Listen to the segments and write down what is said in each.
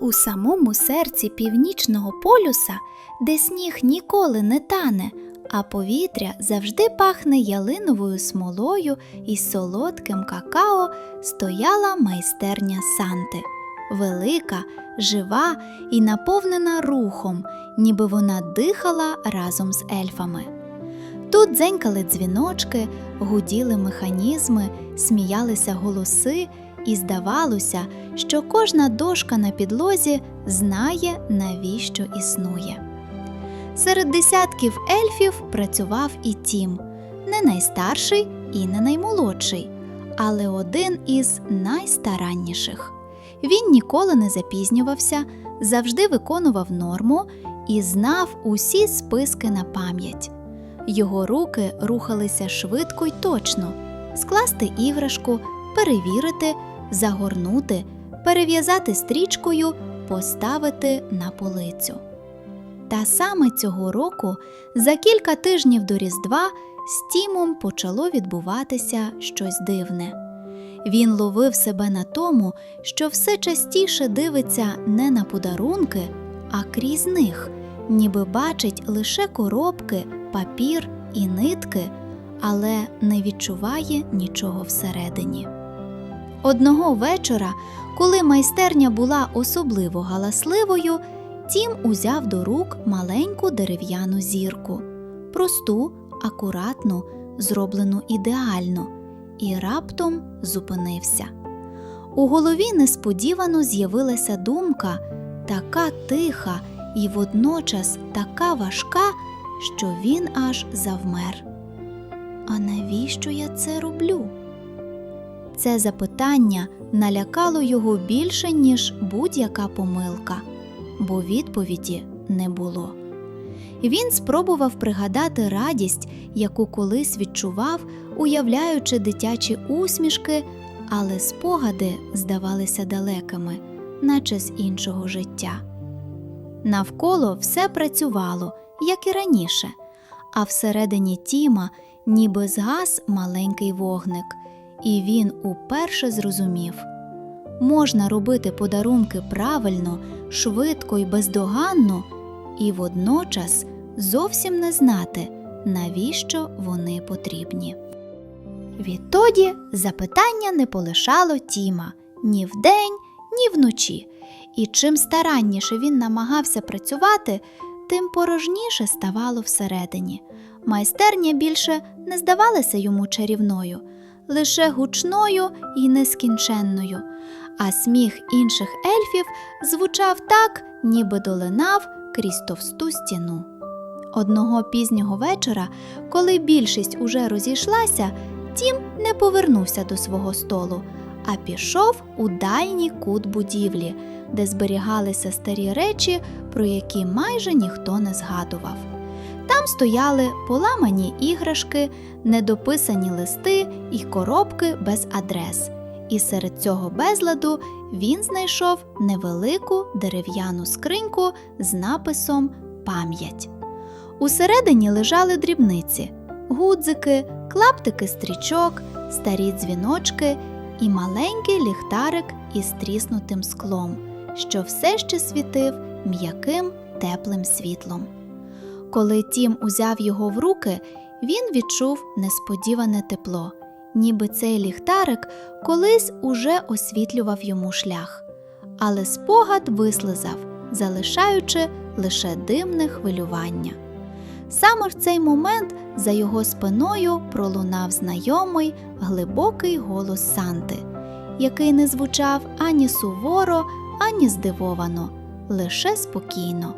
У самому серці північного полюса, де сніг ніколи не тане, а повітря завжди пахне ялиновою смолою і солодким какао, стояла майстерня Санти. Велика, жива і наповнена рухом, ніби вона дихала разом з ельфами. Тут дзенькали дзвіночки, гуділи механізми, сміялися голоси, і здавалося, що кожна дошка на підлозі знає, навіщо існує. Серед десятків ельфів працював і Тім, не найстарший і не наймолодший, але один із найстаранніших. Він ніколи не запізнювався, завжди виконував норму і знав усі списки на пам'ять. Його руки рухалися швидко й точно скласти іграшку, перевірити, загорнути, перев'язати стрічкою, поставити на полицю. Та саме цього року, за кілька тижнів до Різдва, з Тімом почало відбуватися щось дивне. Він ловив себе на тому, що все частіше дивиться не на подарунки, а крізь них, ніби бачить лише коробки, папір і нитки, але не відчуває нічого всередині. Одного вечора, коли майстерня була особливо галасливою, Тім узяв до рук маленьку дерев'яну зірку, просту, акуратну, зроблену ідеально, і раптом зупинився. У голові несподівано з'явилася думка, така тиха і водночас така важка, що він аж завмер. А навіщо я це роблю? Це запитання налякало його більше, ніж будь-яка помилка, бо відповіді не було. Він спробував пригадати радість, яку колись відчував, уявляючи дитячі усмішки, але спогади здавалися далекими, наче з іншого життя. Навколо все працювало, як і раніше, а всередині Тіма ніби згас маленький вогник, і він уперше зрозумів можна робити подарунки правильно, швидко і бездоганно, і водночас зовсім не знати, навіщо вони потрібні. Відтоді запитання не полишало Тіма ні вдень, ні вночі, і чим старанніше він намагався працювати, тим порожніше ставало всередині. Майстерня більше не здавалася йому чарівною, лише гучною і нескінченною, а сміх інших ельфів звучав так, ніби долинав крізь товсту стіну. Одного пізнього вечора, коли більшість уже розійшлася, Тім не повернувся до свого столу, а пішов у дальній кут будівлі, де зберігалися старі речі, про які майже ніхто не згадував. Там стояли поламані іграшки, недописані листи і коробки без адрес. І серед цього безладу він знайшов невелику дерев'яну скриньку з написом Пам'ять. Усередині лежали дрібниці, гудзики, клаптики стрічок, старі дзвіночки і маленький ліхтарик із тріснутим склом, що все ще світив м'яким теплим світлом. Коли Тім узяв його в руки, він відчув несподіване тепло, ніби цей ліхтарик колись уже освітлював йому шлях. Але спогад вислизав, залишаючи лише димне хвилювання. Саме в цей момент за його спиною пролунав знайомий глибокий голос Санти, який не звучав ані суворо, ані здивовано, лише спокійно.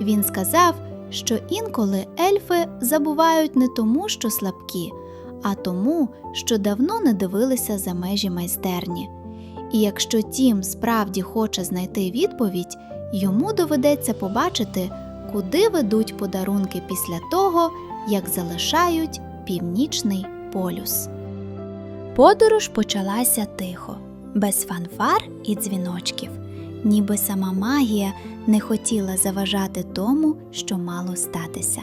Він сказав, що інколи ельфи забувають не тому, що слабкі, а тому, що давно не дивилися за межі майстерні. І якщо Тім справді хоче знайти відповідь, йому доведеться побачити, куди ведуть подарунки після того, як залишають північний полюс. Подорож почалася тихо, без фанфар і дзвіночків, ніби сама магія не хотіла заважати тому, що мало статися.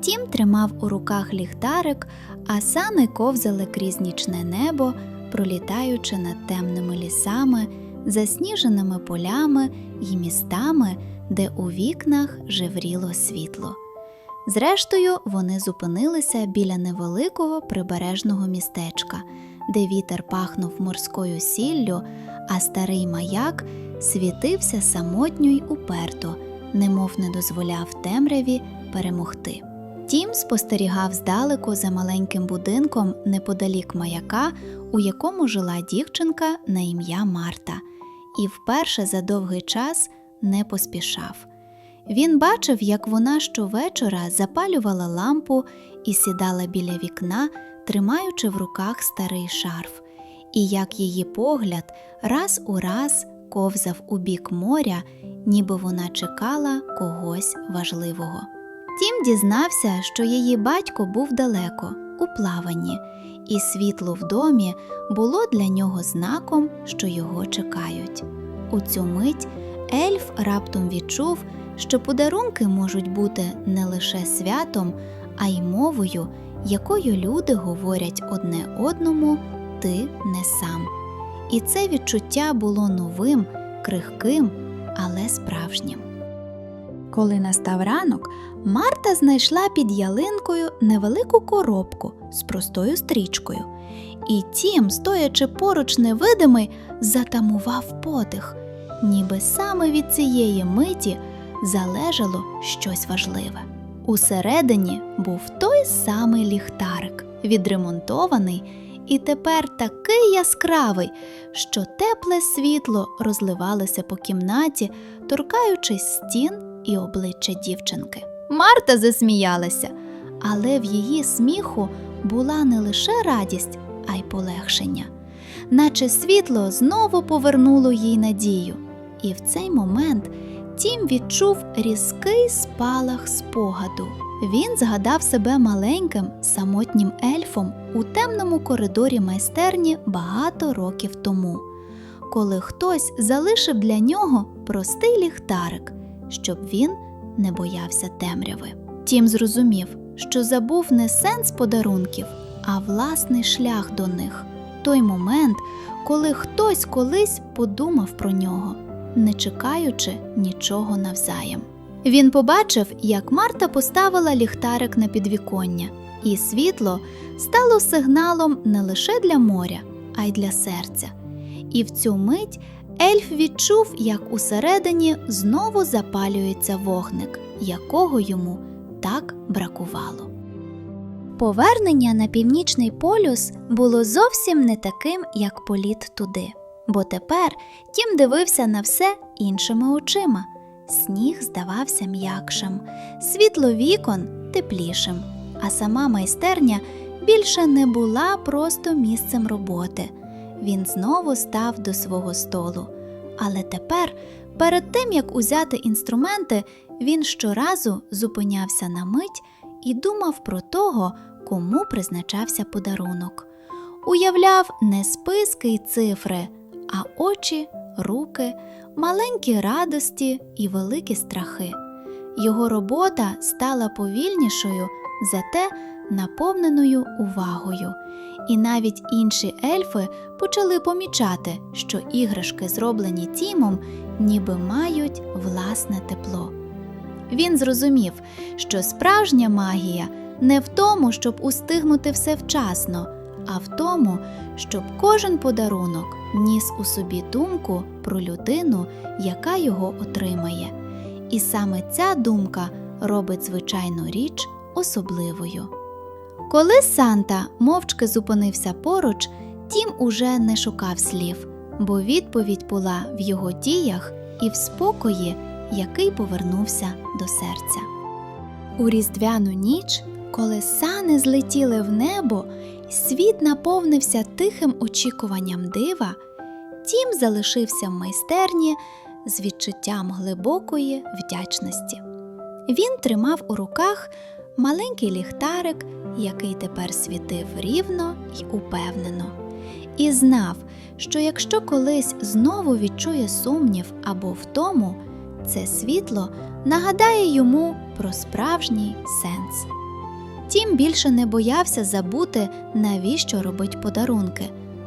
Тім тримав у руках ліхтарик, а сани ковзали крізь нічне небо, пролітаючи над темними лісами, засніженими полями й містами, де у вікнах жевріло світло. Зрештою, вони зупинилися біля невеликого прибережного містечка, де вітер пахнув морською сіллю, а старий маяк світився самотньо й уперто, немов не дозволяв темряві перемогти. Тім спостерігав здалеку за маленьким будинком неподалік маяка, у якому жила дівчинка на ім'я Марта, і вперше за довгий час не поспішав. Він бачив, як вона щовечора запалювала лампу і сідала біля вікна, тримаючи в руках старий шарф, і як її погляд раз у раз ковзав у бік моря, ніби вона чекала когось важливого. Тім дізнався, що її батько був далеко, у плаванні, і світло в домі було для нього знаком, що його чекають. У цю мить ельф раптом відчув, що подарунки можуть бути не лише святом, а й мовою, якою люди говорять одне одному ти не сам. І це відчуття було новим, крихким, але справжнім. Коли настав ранок, Марта знайшла під ялинкою невелику коробку з простою стрічкою. І тім, стоячи поруч невидимий, затамував подих, ніби саме від цієї миті залежало щось важливе. Усередині був той самий ліхтарик, відремонтований і тепер такий яскравий, що тепле світло розливалося по кімнаті, торкаючись стін і обличчя дівчинки. Марта засміялася, але в її сміху була не лише радість, а й полегшення, наче світло знову повернуло їй надію. І в цей момент Тім відчув різкий спалах спогаду. Він згадав себе маленьким самотнім ельфом у темному коридорі майстерні багато років тому, коли хтось залишив для нього простий ліхтарик, щоб він не боявся темряви. Тім зрозумів, що забув не сенс подарунків, а власний шлях до них той момент, коли хтось колись подумав про нього, не чекаючи нічого навзаєм. Він побачив, як Марта поставила ліхтарик на підвіконня, і світло стало сигналом не лише для моря, а й для серця. І в цю мить ельф відчув, як усередині знову запалюється вогник, якого йому так бракувало. Повернення на північний полюс було зовсім не таким, як політ туди, бо тепер Тім дивився на все іншими очима. Сніг здавався м'якшим, світло вікон теплішим, а сама майстерня більше не була просто місцем роботи. Він знову став до свого столу. Але тепер, перед тим як узяти інструменти, він щоразу зупинявся на мить і думав про того, кому призначався подарунок. Уявляв не списки й цифри, а очі, руки, маленькі радості і великі страхи. Його робота стала повільнішою, зате наповненою увагою. І навіть інші ельфи почали помічати, що іграшки, зроблені Тімом, ніби мають власне тепло. Він зрозумів, що справжня магія не в тому, щоб устигнути все вчасно, а в тому, щоб кожен подарунок ніс у собі думку про людину, яка його отримає. І саме ця думка робить звичайну річ особливою. Коли Санта мовчки зупинився поруч, Тім уже не шукав слів, бо відповідь була в його діях і в спокої, який повернувся до серця. У різдвяну ніч, коли сани злетіли в небо, світ наповнився тихим очікуванням дива, Тім залишився в майстерні з відчуттям глибокої вдячності. Він тримав у руках маленький ліхтарик, який тепер світив рівно й упевнено, і знав, що якщо колись знову відчує сумнів або втому, це світло нагадає йому про справжній сенс. Тім більше не боявся забути, навіщо робить подарунки,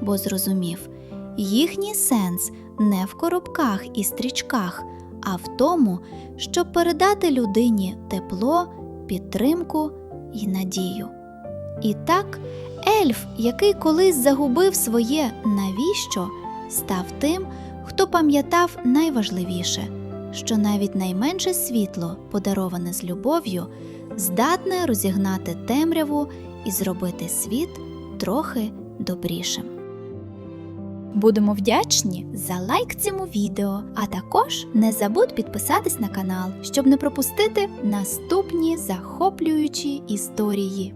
бо зрозумів, їхній сенс не в коробках і стрічках, а в тому, щоб передати людині тепло, підтримку і надію. І так, ельф, який колись загубив своє навіщо, став тим, хто пам'ятав найважливіше, що навіть найменше світло, подароване з любов'ю, здатне розігнати темряву і зробити світ трохи добрішим. Будемо вдячні за лайк цьому відео, а також не забудь підписатись на канал, щоб не пропустити наступні захоплюючі історії.